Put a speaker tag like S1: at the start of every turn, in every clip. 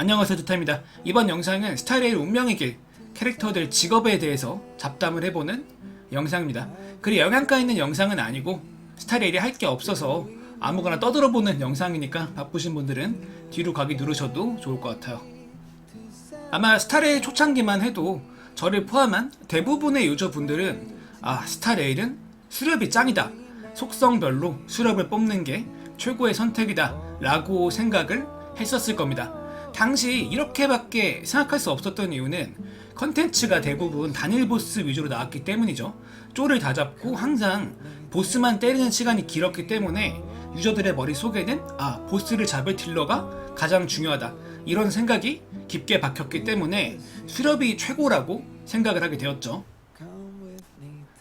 S1: 안녕하세요 두타입니다. 이번 영상은 스타일의 운명의 길 캐릭터들 직업에 대해서 잡담을 해보는 영상입니다. 그리 영양가 있는 영상은 아니고 스타일이 할 게 없어서 아무거나 떠들어보는 영상이니까 바쁘신 분들은 뒤로 가기 누르셔도 좋을 것 같아요. 아마 스타레일 초창기만 해도 저를 포함한 대부분의 유저분들은 아 스타레일은 수렵이 짱이다 속성별로 수렵을 뽑는 게 최고의 선택이다 라고 생각을 했었을 겁니다 당시 이렇게밖에 생각할 수 없었던 이유는 컨텐츠가 대부분 단일 보스 위주로 나왔기 때문이죠 쪼를 다 잡고 항상 보스만 때리는 시간이 길었기 때문에 유저들의 머릿속에는 아 보스를 잡을 딜러가 가장 중요하다 이런 생각이 깊게 박혔기 때문에 수렵이 최고라고 생각을 하게 되었죠.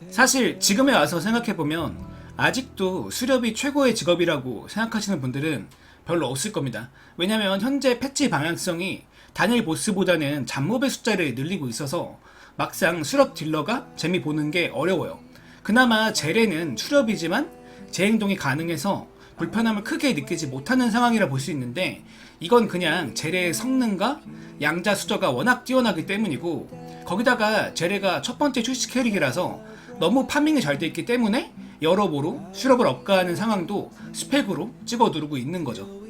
S1: 사실 지금에 와서 생각해보면 아직도 수렵이 최고의 직업이라고 생각하시는 분들은 별로 없을 겁니다. 왜냐면 현재 패치 방향성이 단일 보스보다는 잡몹의 숫자를 늘리고 있어서 막상 수렵 딜러가 재미 보는 게 어려워요. 그나마 제레는 수렵이지만 재행동이 가능해서 불편함을 크게 느끼지 못하는 상황이라 볼 수 있는데 이건 그냥 제레의 성능과 양자 수저가 워낙 뛰어나기 때문이고 거기다가 제레가 첫 번째 출시 캐릭이라서 너무 파밍이 잘 돼 있기 때문에 여러모로 수렵을 업가하는 상황도 스펙으로 찍어 누르고 있는 거죠.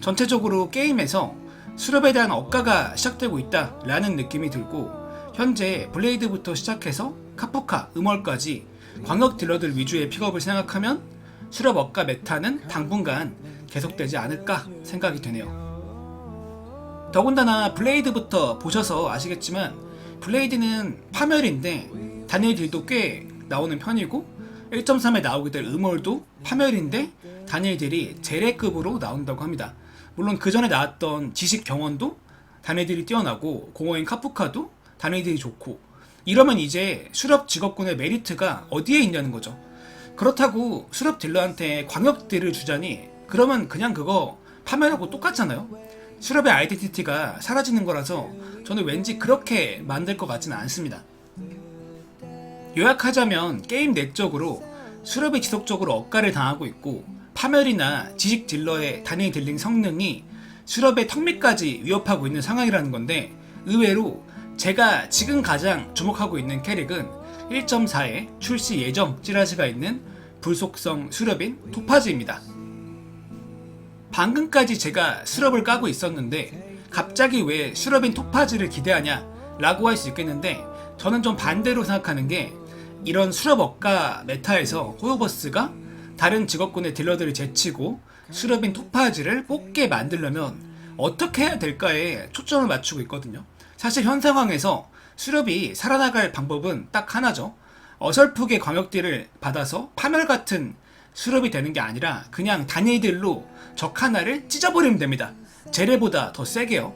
S1: 전체적으로 게임에서 수렵에 대한 억가가 시작되고 있다라는 느낌이 들고 현재 블레이드부터 시작해서 카포카, 음월까지 광역 딜러들 위주의 픽업을 생각하면 수렵 억가 메타는 당분간 계속되지 않을까 생각이 되네요. 더군다나 블레이드부터 보셔서 아시겠지만 블레이드는 파멸인데 단일 딜도 꽤 나오는 편이고 1.3에 나오게 될 음월도 파멸인데 단일 딜이 제레급으로 나온다고 합니다. 물론 그 전에 나왔던 지식 경원도 단일 딜이 뛰어나고 공허인 카푸카도 단일 딜이 좋고 이러면 이제 수렵 직업군의 메리트가 어디에 있냐는 거죠. 그렇다고 수렵 딜러한테 광역 딜을 주자니 그러면 그냥 그거 파멸하고 똑같잖아요. 수렵의 아이덴티티가 사라지는 거라서 저는 왠지 그렇게 만들 것 같지는 않습니다. 요약하자면 게임 내적으로 수렵이 지속적으로 억가를 당하고 있고 파멸이나 지식 딜러의 단일 딜링 성능이 수렵의 턱밑까지 위협하고 있는 상황이라는 건데 의외로 제가 지금 가장 주목하고 있는 캐릭은 1.4에 출시 예정 찌라시가 있는 불속성 수렵인 토파즈입니다. 방금까지 제가 수렵을 까고 있었는데 갑자기 왜 수렵인 토파즈를 기대하냐 라고 할 수 있겠는데 저는 좀 반대로 생각하는 게 이런 수렵 억가 메타에서 호요버스가 다른 직업군의 딜러들을 제치고 수렵인 토파즈를 뽑게 만들려면 어떻게 해야 될까에 초점을 맞추고 있거든요. 사실 현 상황에서 수렵이 살아나갈 방법은 딱 하나죠. 어설프게 광역딜을 받아서 파멸 같은 수렵이 되는 게 아니라 그냥 단일딜로 적 하나를 찢어버리면 됩니다. 제레보다 더 세게요.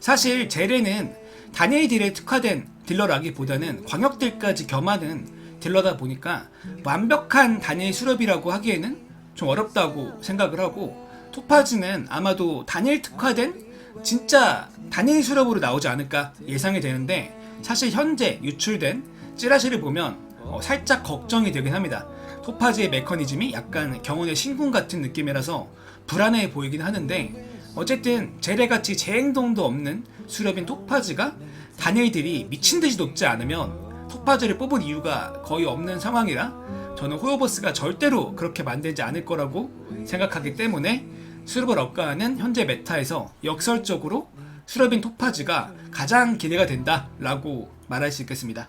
S1: 사실 제레는 단일 딜에 특화된 딜러라기보다는 광역딜까지 겸하는 딜러다 보니까 완벽한 단일 수렵이라고 하기에는 좀 어렵다고 생각을 하고 토파즈는 아마도 단일 특화된 진짜 단일 수렵으로 나오지 않을까 예상이 되는데 사실 현재 유출된 찌라시를 보면 어, 살짝 걱정이 되긴 합니다. 토파즈의 메커니즘이 약간 경운의 신궁 같은 느낌이라서 불안해 보이긴 하는데 어쨌든 제레같이 재행동도 없는 수렵인 토파즈가 단일들이 미친 듯이 높지 않으면 토파즈를 뽑은 이유가 거의 없는 상황이라 저는 호요버스가 절대로 그렇게 만들지 않을 거라고 생각하기 때문에 수렵을 업가하는 현재 메타에서 역설적으로 수렵인 토파즈가 가장 기대가 된다라고 말할 수 있겠습니다.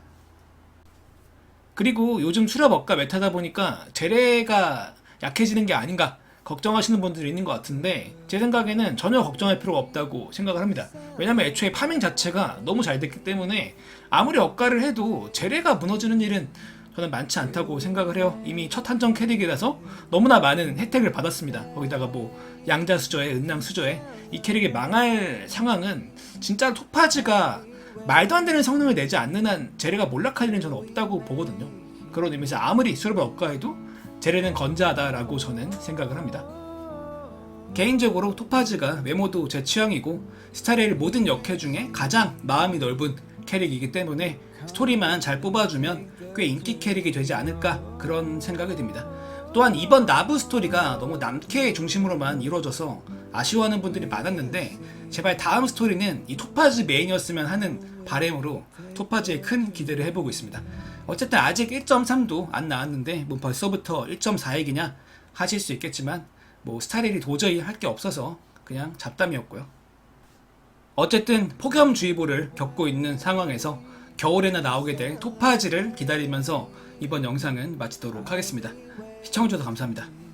S1: 그리고 요즘 수렵 업가 메타다 보니까 제레가 약해지는 게 아닌가 걱정하시는 분들이 있는 것 같은데 제 생각에는 전혀 걱정할 필요가 없다고 생각을 합니다. 왜냐면 애초에 파밍 자체가 너무 잘 됐기 때문에 아무리 업가를 해도 제레가 무너지는 일은 저는 많지 않다고 생각을 해요. 이미 첫 한정 캐릭이라서 너무나 많은 혜택을 받았습니다. 거기다가 뭐 양자 수저에 은랑 수저에 이 캐릭이 망할 상황은 진짜 토파즈가 말도 안 되는 성능을 내지 않는 한 제레가 몰락할 일은 저는 없다고 보거든요. 그런 의미에서 아무리 수렵을 업가해도 제레는 건재하다라고 저는 생각을 합니다. 개인적으로 토파즈가 외모도 제 취향이고 스타레일 모든 역캐 중에 가장 마음이 넓은 캐릭이기 때문에 스토리만 잘 뽑아주면 꽤 인기 캐릭이 되지 않을까 그런 생각이 듭니다. 또한 이번 나부 스토리가 너무 남캐 중심으로만 이루어져서 아쉬워하는 분들이 많았는데 제발 다음 스토리는 이 토파즈 메인이었으면 하는 바램으로 토파즈에 큰 기대를 해보고 있습니다. 어쨌든 아직 1.3도 안 나왔는데 뭐 벌써부터 1.4 얘기냐 하실 수 있겠지만 뭐 스타일이 도저히 할 게 없어서 그냥 잡담이었고요. 어쨌든 폭염주의보를 겪고 있는 상황에서 겨울에나 나오게 될 토파즈를 기다리면서 이번 영상은 마치도록 하겠습니다. 시청해주셔서 감사합니다.